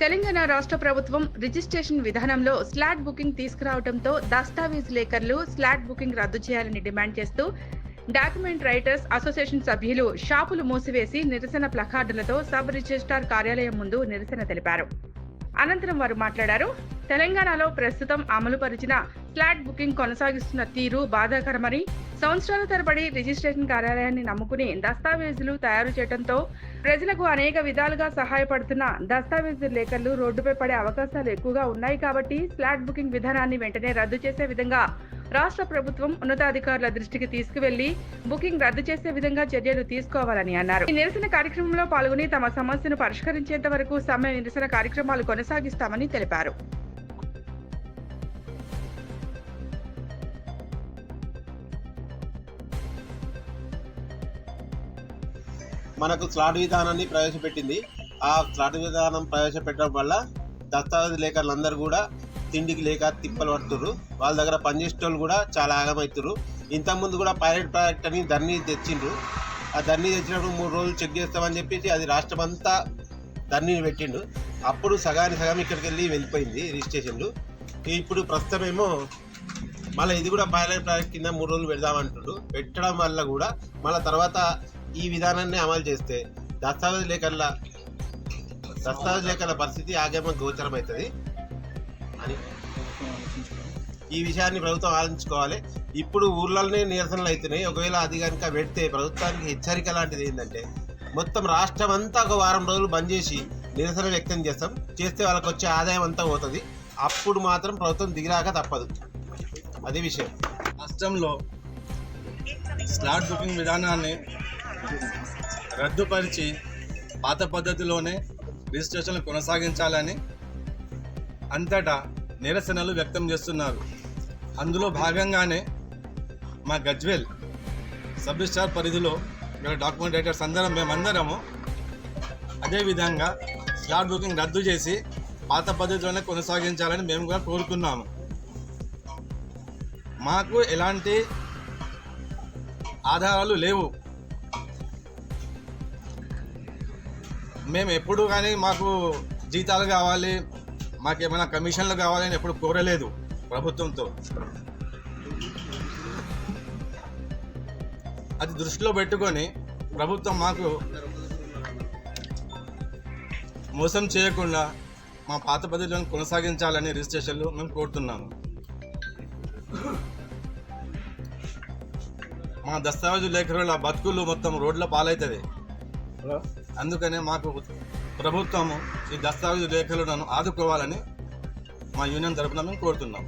తెలంగాణ రాష్ట్ర ప్రభుత్వం రిజిస్ట్రేషన్ విధానంలో స్లాట్ బుకింగ్ తీసుకురావడంతో దస్తావేజ్ లేఖర్లు స్లాట్ బుకింగ్ రద్దు చేయాలని డిమాండ్ చేస్తూ డాక్యుమెంట్ రైటర్స్ అసోసియేషన్ సభ్యులు షాపులు మూసివేసి నిరసన ప్లకార్డులతో సబ్ రిజిస్ట్రార్ కార్యాలయం ముందు నిరసన తెలిపారు. అనంతరం వారు మాట్లాడారు తెలంగాణలో ప్రస్తుతం అమలుపరిచిన ఫ్లాట్ బుకింగ్ కొనసాగిస్తున్న తీరు బాధాకరమని సంవత్సరాల తరబడి రిజిస్ట్రేషన్ కార్యాలయాన్ని నమ్ముకుని దస్తావేజులు తయారు చేయడంతో ప్రజలకు అనేక విధాలుగా సహాయపడుతున్న దస్తావేజు లేఖలు రోడ్డుపై పడే అవకాశాలు ఎక్కువగా ఉన్నాయి కాబట్టి ఫ్లాట్ బుకింగ్ విధానాన్ని వెంటనే రద్దు చేసే విధంగా రాష్ట్ర ప్రభుత్వం ఉన్నతాధికారుల దృష్టికి తీసుకువెళ్ళి బుకింగ్ రద్దు చేసే విధంగా చర్యలు తీసుకోవాలని అన్నారు. ఈ నిరసన కార్యక్రమంలో పాల్గొని తమ సమస్యను పరిష్కరించేంత వరకు సమ్మె నిరసన కార్యక్రమాలు కొనసాగిస్తామని తెలిపారు. మనకు స్లాట్ విధానాన్ని ప్రవేశపెట్టింది. ఆ స్లాట్ విధానం ప్రవేశపెట్టడం వల్ల దస్తావేజ్ లేఖలందరూ కూడా తిండికి లేక తిప్పలు పడుతుర్రు. వాళ్ళ దగ్గర పనిచేసేటోళ్ళు కూడా చాలా ఆగమవుతుర్రు ఇంతకుముందు కూడా పైలట్ ప్రాజెక్ట్ అని ధర్నీ తెచ్చిండ్రు. ఆ ధర్నీ తెచ్చినప్పుడు మూడు రోజులు చెక్ చేస్తామని చెప్పేసి అది రాష్ట్రం అంతా ధర్నీని పెట్టిండు అప్పుడు సగాని సగం ఇక్కడికి వెళ్ళి వెళ్ళిపోయింది రిజిస్ట్రేషన్లు. ఇప్పుడు ప్రస్తుతం ఏమో మళ్ళీ ఇది కూడా పైలట్ ప్రాజెక్ట్ కింద మూడు రోజులు పెడదామంటుండ్రు పెట్టడం వల్ల కూడా మళ్ళీ తర్వాత ఈ విధానాన్ని అమలు చేస్తే దస్తావేజ్ లేఖల దస్తావేజ్ లేఖల పరిస్థితి ఆగమ గోచరం అవుతుంది. అని ఈ విషయాన్ని ప్రభుత్వం ఆలోచించుకోవాలి. ఇప్పుడు ఊర్లలోనే నిరసనలు అవుతున్నాయి. ఒకవేళ అది కనుక పెడితే ప్రభుత్వానికి హెచ్చరిక లాంటిది ఏంటంటే మొత్తం రాష్ట్రం అంతా ఒక వారం రోజులు బంద్ చేసి నిరసన వ్యక్తం చేస్తాం. చేస్తే వాళ్ళకి వచ్చే ఆదాయం అంతా పోతుంది. అప్పుడు మాత్రం ప్రభుత్వం దిగిరాక తప్పదు. అది విషయం. రాష్ట్రంలో స్లాట్ బుకింగ్ విధానాన్ని రద్దుపరిచి పాత పద్ధతిలోనే రిజిస్ట్రేషన్లు కొనసాగించాలని అంతటా నిరసనలు వ్యక్తం చేస్తున్నారు. అందులో భాగంగానే మా గజ్వేల్ సబ్ రిజిస్టార్ పరిధిలో గల డాక్యుమెంట్ రైటర్స్ అందరం మేమందరము అదేవిధంగా స్లాట్ బుకింగ్ రద్దు చేసి పాత పద్ధతిలోనే కొనసాగించాలని మేము కూడా కోరుకున్నాము. మాకు ఎలాంటి ఆధారాలు లేవు. మేము ఎప్పుడు కానీ మాకు జీతాలు కావాలి మాకు ఏమైనా కమిషన్లు కావాలని ఎప్పుడు కోరలేదు ప్రభుత్వంతో. అది దృష్టిలో పెట్టుకొని ప్రభుత్వం మాకు మోసం చేయకుండా మా పాత పద్ధతులను కొనసాగించాలని రిజిస్ట్రేషన్లు మేము కోరుతున్నాము. మా దస్తావేజు లేఖరుల బతుకులు మొత్తం రోడ్ల పాలవుతుంది అందుకనే మాకు ప్రభుత్వము ఈ దస్తావేజు లేఖలను ఆదుకోవాలని మా యూనియన్ తరపున మేము కోరుతున్నాం.